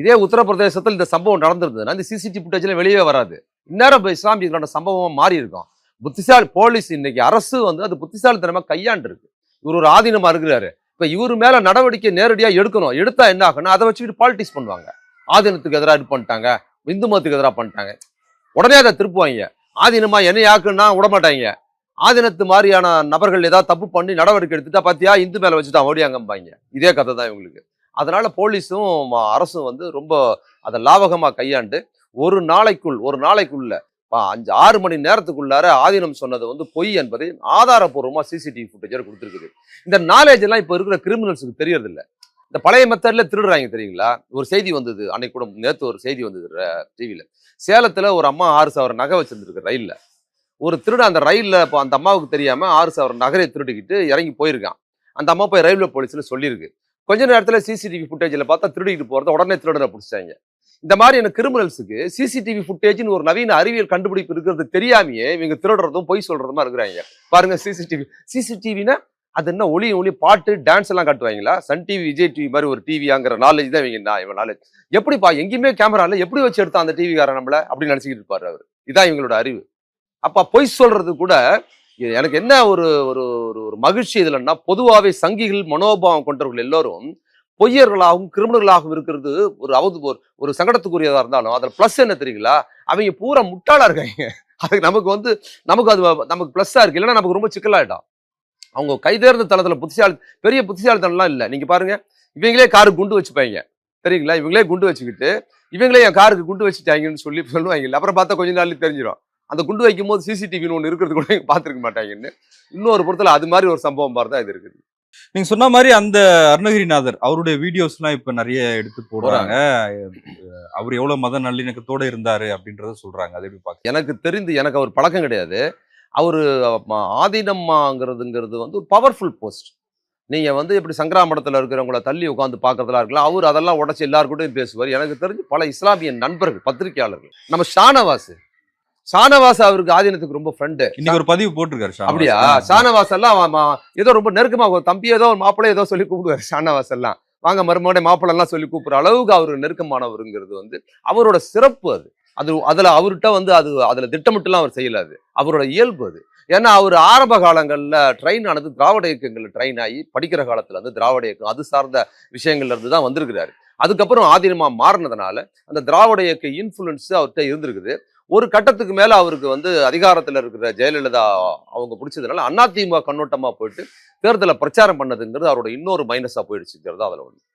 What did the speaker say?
இதே உத்தரப்பிரதேசத்தில் இந்த சம்பவம் நடந்திருந்ததுன்னா இந்த சிசிடிவி ஃபுட்டேஜில் வெளியே வராது. இந்நேரம் இஸ்லாமியர்களோட சம்பவமாக மாறி இருக்கும் புத்திசாலி போலீஸ் இன்னைக்கு அரசு வந்து அது புத்திசாலித்தனமாக கையாண்டுருக்கு. இவர் ஒரு ஆதீனமாக இருக்கிறாரு. இப்போ இவர் மேலே நடவடிக்கை நேரடியாக எடுக்கணும். எடுத்தா என்ன ஆகும்னா அதை வச்சுக்கிட்டு பாலிடிக்ஸ் பண்ணுவாங்க. ஆதீனத்துக்கு எதிராக இது பண்ணிட்டாங்க. இந்து மதத்துக்கு எதிராக பண்ணிட்டாங்க. உடனே அதை திருப்புவாங்க. ஆதீனமாக என்ன யாக்குன்னா விடமாட்டாங்க. ஆதீனத்து மாதிரியான நபர்கள் ஏதாவது தப்பு பண்ணி நடவடிக்கை எடுத்துட்டா பார்த்தியா இந்து மேலே வச்சுட்டான் ஓடியாங்கம்பாங்க. இதே கதை தான் இவங்களுக்கு. அதனால் போலீஸும் அரசும் வந்து ரொம்ப அதை லாபகமாக கையாண்டு ஒரு நாளைக்குள் ஒரு நாளைக்குள்ள பா, அஞ்சு ஆறு மணி நேரத்துக்குள்ளார ஆதீனம் சொன்னது வந்து பொய் என்பதை ஆதாரபூர்வமாக சிசிடிவி ஃபுட்டேஜ் கொடுத்துருக்குது. இந்த நாலேஜ் எல்லாம் இப்போ இருக்கிற கிரிமினல்ஸுக்கு தெரியறதில்ல. இந்த பழைய மெத்தடில் திருடுறாங்க தெரியுங்களா? ஒரு செய்தி வந்தது அன்னைக்கு கூட நேற்று ஒரு செய்தி வந்தது டிவியில் சேலத்தில் ஒரு அம்மா ஆறு சவரம் நகை வச்சுருந்துருக்கு ரயிலில். ஒரு திருட அந்த ரயிலில் இப்போ அந்த அம்மாவுக்கு தெரியாமல் ஆறு சவரம் நகரை திருடிக்கிட்டு இறங்கி போயிருக்கான். அந்த அம்மா போய் ரயில்வே போலீஸில் சொல்லியிருக்கு. கொஞ்ச நேரத்தில் சிசிடிவி ஃபுட்டேஜில் பார்த்தா திருடிட்டு போகிறத உடனே திருடனை பிடிச்சாங்க இந்த மாதிரியான கிரிமினல்ஸுக்கு சிசிடிவி ஃபுட்டேஜ்னு ஒரு நவீன அறிவியல் கண்டுபிடிப்பு இருக்கிறது தெரியாமையே இவங்க திருடுறதும் பொய் சொல்றதுமா இருக்கிறாங்க. பாருங்க சிசிடிவி சிசிடிவினா அது என்ன ஒளி ஒளி பாட்டு டான்ஸ் எல்லாம் காட்டுவாங்களா? சன் டிவி விஜய் டிவி மாதிரி ஒரு டிவியாங்கிற நாலேஜ் தான் இவங்க நான் இவன் நாலேஜ் எப்படிப்பா எங்கேயுமே கேமரா இல்லை எப்படி வச்சு எடுத்தான் அந்த டிவிக்காரன் நம்மள? அப்படின்னு நினச்சிக்கிட்டு இருப்பாரு அவர். இதான் இவங்களோட அறிவு. அப்போ பொய் சொல்றது கூட எனக்கு என்ன ஒரு ஒரு ஒரு மகிழ்ச்சி இதுலன்னா பொதுவாகவே சங்கிகள் மனோபாவம் கொண்டவர்கள் எல்லோரும் பொய்யர்களாகவும் கிரிமினல்களாகவும் இருக்கிறது ஒரு அவது ஒரு ஒரு சங்கடத்துக்குரியதாக இருந்தாலும் அதில் ப்ளஸ் என்ன தெரியுங்களா? அவங்க பூரா முட்டாளாக இருக்காங்க. அதுக்கு நமக்கு வந்து நமக்கு அது நமக்கு ப்ளஸ்ஸாக இருக்கு. இல்லைன்னா நமக்கு ரொம்ப சிக்கலாயிடும். அவங்க கைதேர்ந்த தளத்தில் புத்திசாலி பெரிய புத்திசாலித்தனம்லாம் இல்லை. நீங்கள் பாருங்க இவங்களே காருக்கு குண்டு வச்சுப்பாங்க. தெரியுங்களா? இவங்களே குண்டு வச்சுக்கிட்டு இவங்களே என் காருக்கு குண்டு வச்சுட்டாங்கன்னு சொல்லி சொல்லுவாங்க அப்புறம் பார்த்தா கொஞ்ச நாள் தெரிஞ்சிடும் அந்த குண்டு வைக்கும் போது சிசிடிவின்னு ஒன்று இருக்கிறது கூட பார்த்துருக்க மாட்டாங்கன்னு. இன்னொரு பொறுத்தல அது மாதிரி ஒரு சம்பவம் தான் இது இருக்குது. நீங்க சொன்ன மாதிரி அந்த அருணகிரிநாதர் அவருடைய வீடியோஸ் எல்லாம் இப்ப நிறைய எடுத்து போடுறாங்க. அவர் எவ்வளவு மத நல்லிணக்கத்தோட இருந்தாரு அப்படின்றத சொல்றாங்க. அது எப்படி பாக்க எனக்கு தெரிந்து எனக்கு அவர் பழக்கம் கிடையாது. அவர் ஆதீனம்மாங்கிறதுங்கிறது வந்து ஒரு பவர்ஃபுல் போஸ்ட் நீங்க வந்து இப்படி சங்கராமடத்தில் இருக்கிறவங்கள தள்ளி உட்காந்து பார்க்கறதா இருக்கலாம் அவர் அதெல்லாம் உடச்சி எல்லாருக்கூடயும் பேசுவார். எனக்கு தெரிஞ்சு பல இஸ்லாமிய நண்பர்கள் பத்திரிகையாளர்கள். நம்ம ஷானவாஸ் ஷானவாஸ் அவருக்கு ஆதீனத்துக்கு ரொம்ப ஃப்ரெண்டு இன்னைக்கு ஒரு பதிவு போட்டிருக்காரு. அப்படியா? ஆ. ஷானவாஸ் எல்லாம் ஏதோ ரொம்ப நெருக்கமா ஒரு தம்பி ஏதோ ஒரு மாப்பிள்ளை ஏதோ சொல்லி கூப்பிடுவார் ஷானவாஸ் எல்லாம் வாங்க மருமகனே மாப்பிள்ளை எல்லாம் சொல்லி கூப்பிடுற அளவுக்கு அவர் நெருக்கமானவருங்கிறது வந்து அவரோட சிறப்பு அது. அது அதுல அவர்கிட்ட வந்து அது அதுல திட்டமிட்டுலாம் அவர் செய்யல அது. அவரோட இயல்பு அது. ஏன்னா அவர் ஆரம்ப காலங்கள்ல ட்ரெயின் ஆனது திராவிட இயக்கங்கள்ல ட்ரெயின் ஆகி படிக்கிற காலத்துல வந்து திராவிட இயக்கம் அது சார்ந்த விஷயங்கள்ல இருந்து தான் வந்திருக்கிறாரு. அதுக்கப்புறம் ஆதீனமா மாறினதுனால அந்த திராவிட இயக்க இன்ஃப்ளூயன்ஸ் அவர்கிட்ட இருந்திருக்குது. ஒரு கட்டத்துக்கு மேல அவருக்கு வந்து அதிகாரத்துல இருக்கிற ஜெயலலிதா அவங்க பிடிச்சதுனால அதிமுக கண்ணோட்டமா போயிட்டு தேர்தலை பிரச்சாரம் பண்ணதுங்கிறது அவரோட இன்னொரு மைனஸா போயிடுச்சுங்கிறது அதுல ஒன்று